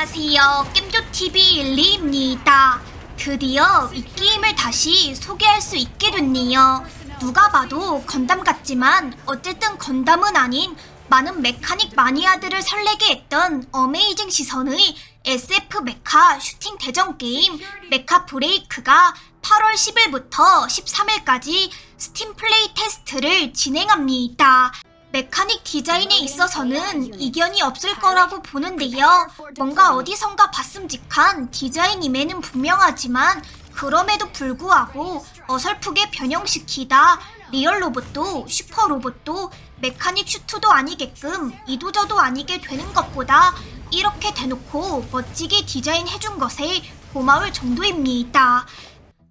안녕하세요. 겜조TV 일리입니다. 드디어 이 게임을 다시 소개할 수 있게 됐네요. 누가 봐도 건담 같지만 어쨌든 건담은 아닌 많은 메카닉 마니아들을 설레게 했던 어메이징 시선의 SF 메카 슈팅 대전 게임 메카 브레이크가 8월 10일부터 13일까지 스팀 플레이 테스트를 진행합니다. 메카닉 디자인에 있어서는 이견이 없을 거라고 보는데요. 뭔가 어디선가 봤음직한 디자인임에는 분명하지만 그럼에도 불구하고 어설프게 변형시키다 리얼 로봇도 슈퍼 로봇도 메카닉 슈트도 아니게끔 이도저도 아니게 되는 것보다 이렇게 대놓고 멋지게 디자인해준 것에 고마울 정도입니다.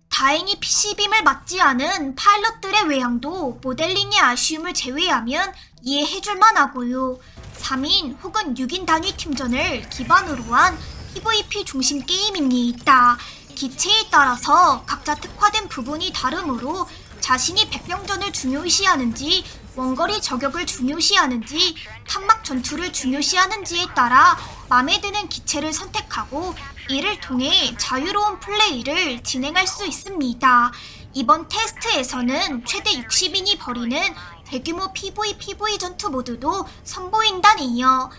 다행히 PC빔을 맞지 않은 파일럿들의 외양도 모델링의 아쉬움을 제외하면 이해해줄만 하고요. 3인 혹은 6인 단위 팀전을 기반으로 한 PVP 중심 게임입니다. 기체에 따라서 각자 특화된 부분이 다르므로 자신이 백병전을 중요시하는지 원거리 저격을 중요시하는지 탄막 전투를 중요시하는지에 따라 마음에 드는 기체를 선택하고 이를 통해 자유로운 플레이를 진행할 수 있습니다. 이번 테스트에서는 최대 60인이 벌이는 대규모 PV PV 전투 모드도 선보인다네요.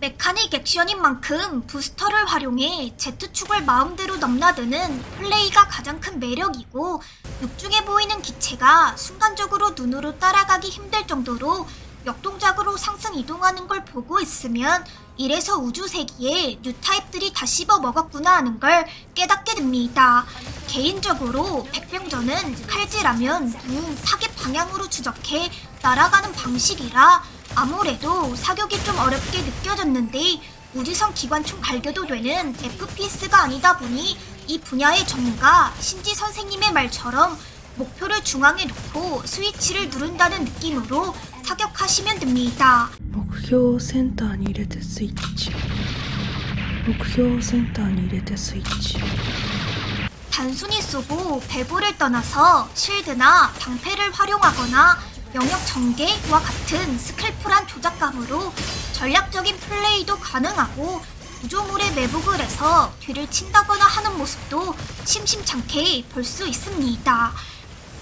메카닉 액션인 만큼 부스터를 활용해 Z축을 마음대로 넘나드는 플레이가 가장 큰 매력이고 육중해 보이는 기체가 순간적으로 눈으로 따라가기 힘들 정도로 역동작으로 상승 이동하는 걸 보고 있으면 이래서 우주 세기에 뉴타입들이 다 씹어 먹었구나 하는 걸 깨닫게 됩니다. 개인적으로 백병전은 칼질하면 무 타겟 방향으로 추적해 날아가는 방식이라 아무래도 사격이 좀 어렵게 느껴졌는데 우주선 기관총 갈겨도 되는 FPS가 아니다 보니 이 분야의 전문가 신지 선생님의 말처럼 목표를 중앙에 놓고 스위치를 누른다는 느낌으로 사격하시면 됩니다. 목표 센터에 스위치. 목표 센터에 스위치. 단순히 쏘고 배부를 떠나서 실드나 방패를 활용하거나 영역 전개와 같은 스킬풀한 조작감으로 전략적인 플레이도 가능하고 구조물에 매복을 해서 뒤를 친다거나 하는 모습도 심심찮게 볼 수 있습니다.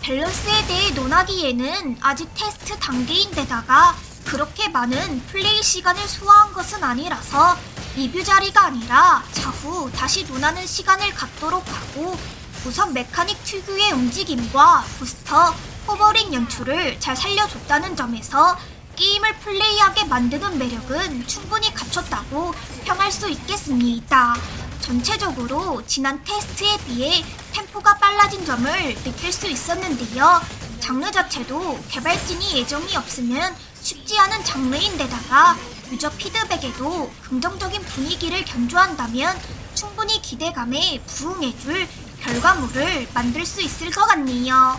밸런스에 대해 논하기에는 아직 테스트 단계인데다가 그렇게 많은 플레이 시간을 소화한 것은 아니라서 리뷰 자리가 아니라 차후 다시 논하는 시간을 갖도록 하고 우선 메카닉 특유의 움직임과 부스터, 호버링 연출을 잘 살려줬다는 점에서 게임을 플레이하게 만드는 매력은 충분히 갖췄다고 평할 수 있겠습니다. 전체적으로 지난 테스트에 비해 템포가 빨라진 점을 느낄 수 있었는데요. 장르 자체도 개발진이 예정이 없으면 쉽지 않은 장르인데다가 유저 피드백에도 긍정적인 분위기를 견조한다면 충분히 기대감에 부응해줄 결과물을 만들 수 있을 것 같네요.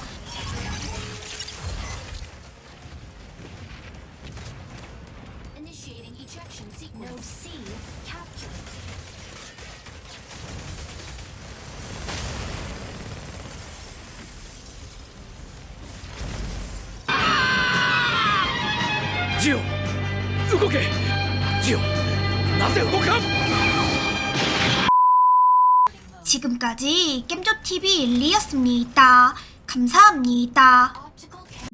ジオ動けジオなぜ動かん 지금까지 겜조TV 일리였습니다. 감사합니다. Optical cam-